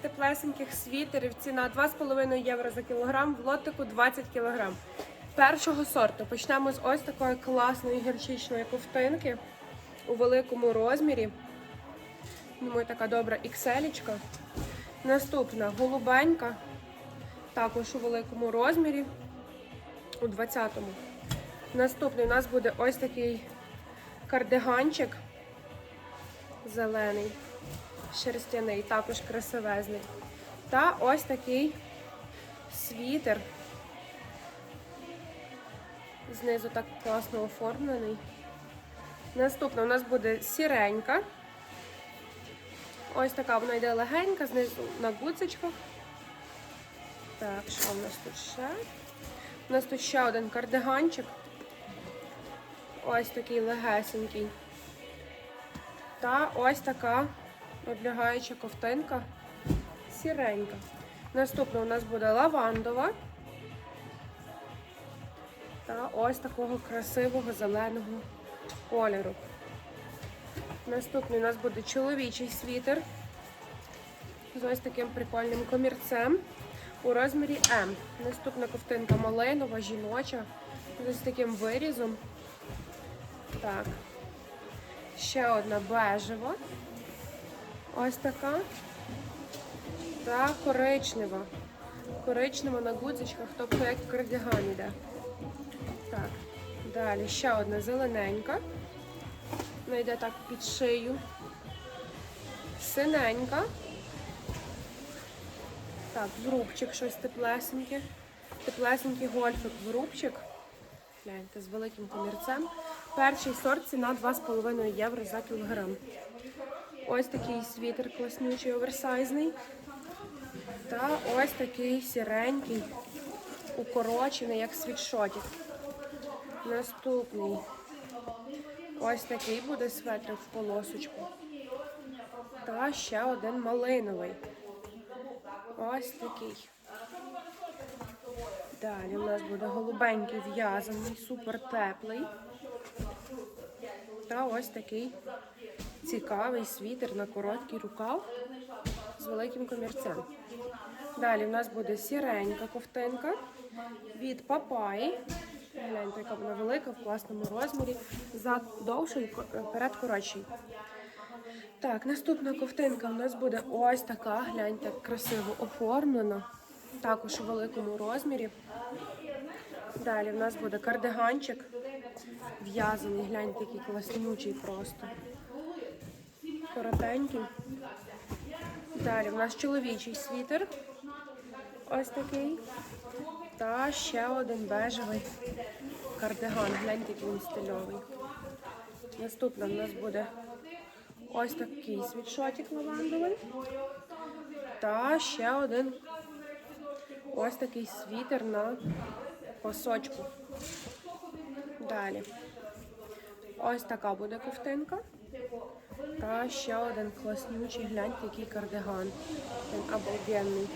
теплесеньких світерів. Ціна 2,5 євро за кілограм, в лотику 20 кілограм. Першого сорту почнемо з ось такої класної гірчичної ковтинки у великому розмірі. Думаю, така добра ікселічка. Наступна голубенька, також у великому розмірі, у 20-му. Наступний у нас буде ось такий кардиганчик зелений, шерстяний, також красивезний. Та ось такий світер. Знизу так класно оформлений. Наступна у нас буде сіренька. Ось така вона йде легенька, знизу на гудзичках. Так, що в нас тут ще? У нас тут ще один кардиганчик. Ось такий легесенький. Та ось така облягаюча ковтинка сіренька. Наступна у нас буде лавандова. Та ось такого красивого зеленого кольору. Наступний у нас буде чоловічий світер з ось таким прикольним комірцем у розмірі М. Наступна ковтинка малинова, жіноча, з ось таким вирізом. Так. Ще одна бежева. Ось така. Та коричнева. Коричнева на гудзичках, тобто як кардиган іде. Так. Далі ще одна зелененька. Вона йде так під шию. Синенька. Так, врубчик щось теплесеньке. Теплесенький гольфик врубчик. Гляньте, з великим комірцем. Перший сорт ціна 2,5 євро за кілограм. Ось такий світер класнючий, оверсайзний. Та ось такий сіренький, укорочений, як світшотик. Наступний. Ось такий буде светрик в полосочку. Та ще один малиновий. Ось такий. Далі у нас буде голубенький в'язаний, супер теплий. Та ось такий цікавий світер на короткий рукав з великим комірцем. Далі у нас буде сіренька ковтинка від папаї. Гляньте, яка вона велика, в класному розмірі. Зад довший, перед коротший. Так, наступна ковтинка у нас буде ось така. Гляньте, красиво оформлена. Також у великому розмірі. Далі в нас буде кардиганчик. В'язаний, гляньте, який класнючий просто. Коротенький. Далі в нас чоловічий світер. Ось такий. Та ще один бежевий кардиган. Гляньте, який він стильовий. Наступна в нас буде ось такий світшотик лавандовий. Та ще один ось такий світер на пасочку. Далі. Ось така буде ковтинка. Та ще один класнючий, гляньте, який кардиган. Він обалденний.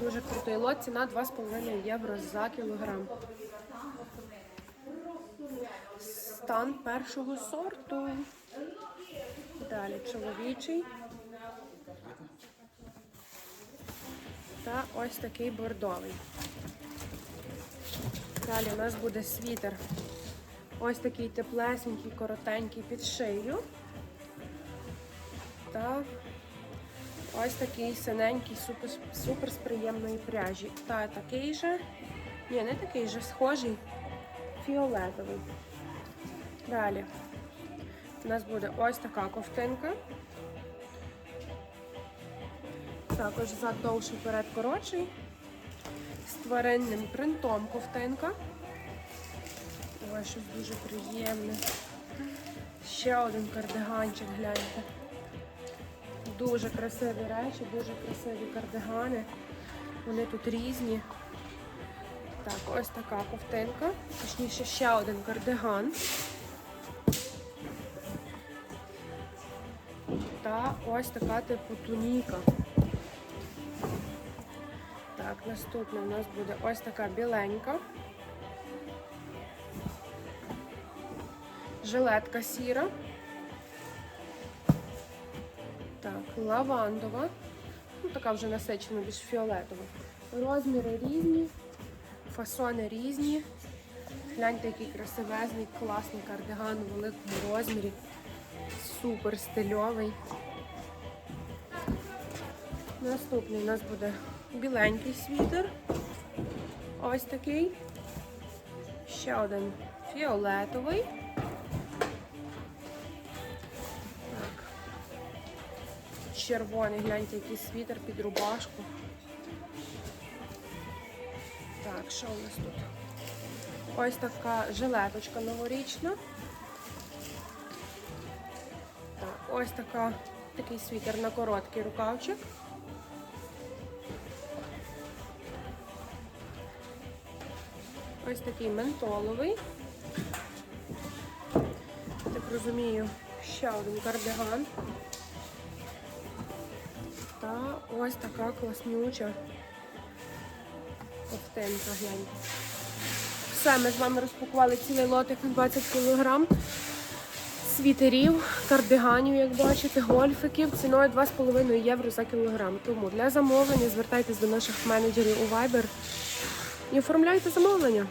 Дуже крутий лот, ціна 2,5 євро за кілограм. Стан першого сорту. Далі чоловічий. Та ось такий бордовий. Далі у нас буде світер. Ось такий теплесенький, коротенький під шию. Та ось такий синенький, супер, супер з приємної пряжі. Та такий же, ні, не такий же, схожий, фіолетовий. Далі у нас буде ось така ковтинка. Також зад довший перед коротший. З тваринним принтом ковтинка. Ось щось дуже приємне. Ще один кардиганчик, гляньте. Дуже красиві речі, дуже красиві кардигани. Вони тут різні. Так, ось така ковтинка. Точніше, ще один кардиган. Та ось така типу туніка. Так, наступна у нас буде ось така біленька. Жилетка сіра. Так, лавандова. Ну, така вже насичена, більш фіолетова. Розміри різні, фасони різні. Гляньте, який красивезний, класний кардиган у великому розмірі. Супер стильовий. Наступний у нас буде біленький світер. Ось такий. Ще один фіолетовий. Червоний, гляньте, який світер під рубашку. Так, що у нас тут? Ось така жилеточка новорічна. Так, ось така, такий світер на короткий рукавчик. Ось такий ментоловий. Так розумію, ще один кардиган. Та ось така класнюча ковтинка, гляньте. Все, ми з вами розпакували цілий лотик на 20 кг. Світерів, кардиганів, як бачите, гольфиків ціною 2,5 євро за кілограм. Тому для замовлення звертайтесь до наших менеджерів у Viber і оформляйте замовлення.